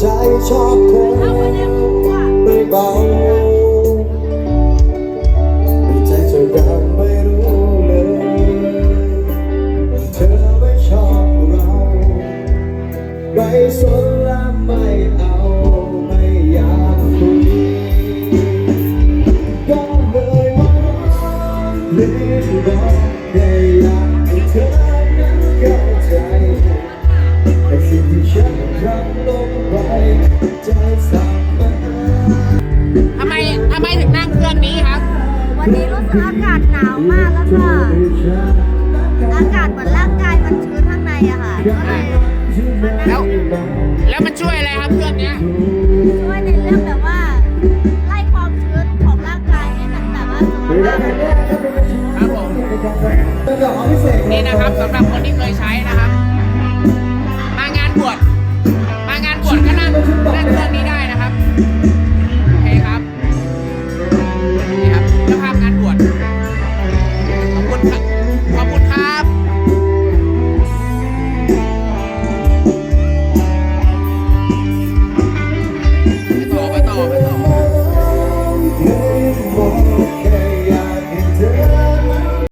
ใจชอบเธอไม่เบาไม่ใจเธอดำไม่รู้เลยเธอไม่ชอบเราไม่สนและไม่เอาไม่อยากคุยก็เลยมาเรียกบอกได้อยากให้เธอ ที่ฉันทำลงไปใจสั่งมาทำไมทำไมถึงนั่งเครื่องนี้ครับ วันนี้รู้สึกอากาศหนาวมากแล้วก็อากาศเหมือนร่างกายมันชื้นข้างในอะค่ะก็เลยมานั่งแล้วมันช่วยอะไรครับเครื่องเนี้ยช่วยในเรื่องแบบว่าไล่ความชื้นของร่างกายให้มันแบบว่าสุขภาพครับผมนี่นะครับสำหรับคนที่เคยใช้นะครับ มางานบวช